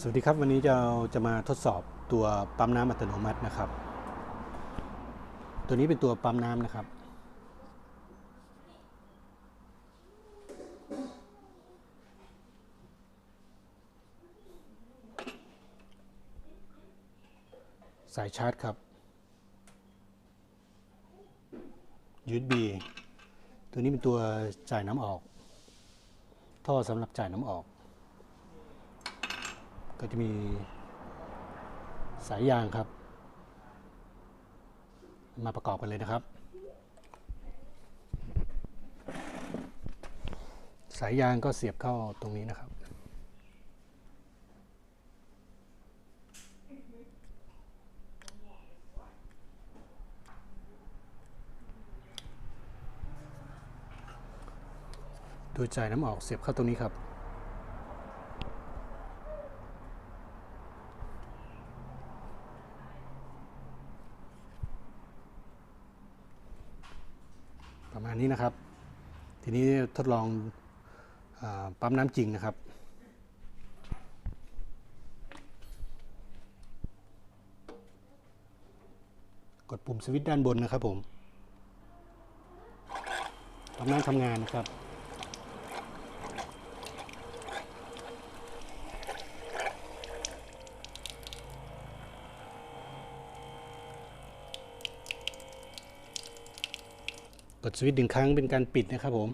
สวัสดีครับ วันนี้จะจะมาทดสอบตัวปั๊มน้ำอัตโนมัตินะครับ ตัวนี้เป็นตัวปั๊มน้ำนะครับ สายชาร์จครับ USB ตัวนี้เป็นตัวจ่ายน้ำออก ท่อสำหรับจ่ายน้ำออก ก็จะมีสายยางครับ มาประกอบกันเลยนะครับ สายยางก็เสียบเข้าตรงนี้นะครับดยจ่ายน้ำออกเสียบเข้าตรงนี้ครับ มาณนี้นะครับ ทีนี้ทดลองอปั๊มน้ำจริงนะครับกดปุ่มสวิตช์ด้านบนนะครับผมปั๊มน้ำทำงานนะครับ กดสวิตช์หนึ่งครั้งเป็นการปิดนะครับผม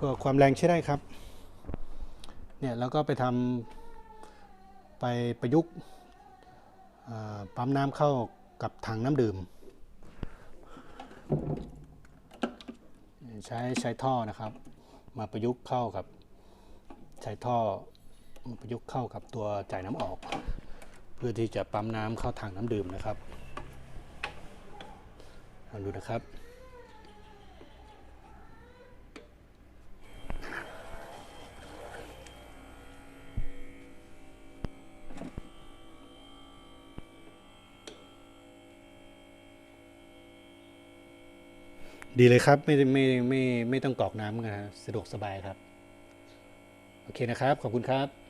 ก็ความแรงใช้ได้ครับ เนี่ยแล้วก็ไปทำไปประยุกต์ปั๊มน้ำเข้ากับถังน้ำดื่ม ใช้ใช้ท่อนะครับ มาประยุกต์เข้ากับใช้ท่อประยุกต์เข้ากับตัวจ่ายน้ำออก เพื่อที่จะปั๊มน้ำเข้าถังน้ำดื่มนะครับ ลองดูนะครับ ดีเลยครับ ไม่ไม่ไม่ไม่ต้องกรอกน้ำนะฮะสะดวกสบายครับ โอเคนะครับ ขอบคุณครับ